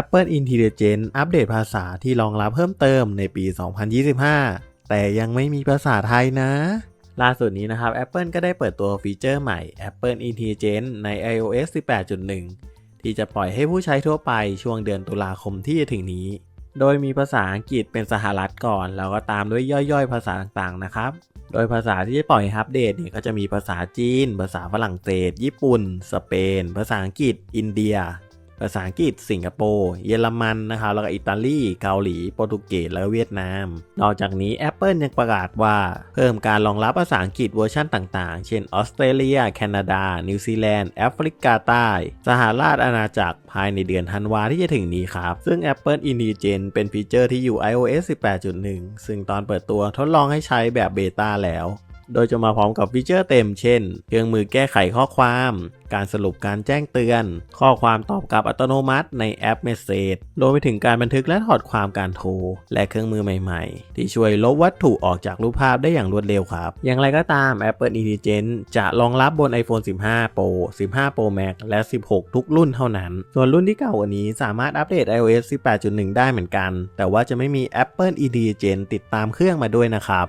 Apple Intelligence อัปเดตภาษาที่รองรับเพิ่มเติมในปี 2025 แต่ยังไม่มีภาษาไทยนะ ล่าสุดนี้นะครับ Apple ก็ได้เปิดตัวฟีเจอร์ใหม่ Apple Intelligence ใน iOS 18.1 ที่จะปล่อยให้ผู้ใช้ทั่วไปช่วงเดือนตุลาคมที่จะถึงนี้ โดยมีภาษาอังกฤษเป็นสหรัฐก่อน แล้วก็ตามด้วยย่อยๆ ภาษาต่างๆ นะครับ โดยภาษาที่จะปล่อยอัปเดตเนี่ยก็จะมีภาษาจีน ภาษาฝรั่งเศส ญี่ปุ่น สเปน ภาษาอังกฤษ อินเดีย ภาษาอังกฤษ สิงคโปร์ เยอรมันนะครับ แล้วก็อิตาลี เกาหลี โปรตุเกส แล้วก็เวียดนาม นอกจากนี้ Apple ยังประกาศว่า เพิ่มการรองรับภาษาอังกฤษเวอร์ชันต่างๆ เช่นออสเตรเลีย แคนาดา นิวซีแลนด์ แอฟริกาใต้ สหราชอาณาจักร ภายในเดือนธันวาที่จะถึงนี้ครับ ซึ่ง Apple Intelligence เป็นฟีเจอร์ที่อยู่ iOS 18.1 ซึ่งตอนเปิดตัวทดลองให้ใช้แบบเบต้าแล้ว โดยจะมาพร้อมกับฟีเจอร์เต็มเช่น เครื่องมือแก้ไขข้อความ การสรุปการแจ้งเตือน ข้อความตอบกลับอัตโนมัติในแอป Message รวมไปถึงการบันทึกและถอดความการโทร และเครื่องมือใหม่ๆ ที่ช่วยลบวัตถุออกจากรูปภาพได้อย่างรวดเร็วครับ อย่างไรก็ตาม Apple Intelligence จะรองรับบน iPhone 15 Pro 15 Pro Max และ 16 ทุกรุ่นเท่านั้น ส่วนรุ่นที่เก่ากว่านี้สามารถอัปเดต iOS 18.1 ได้เหมือนกัน แต่ว่าจะไม่มี Apple Intelligence ติดตามเครื่องมาด้วยนะครับ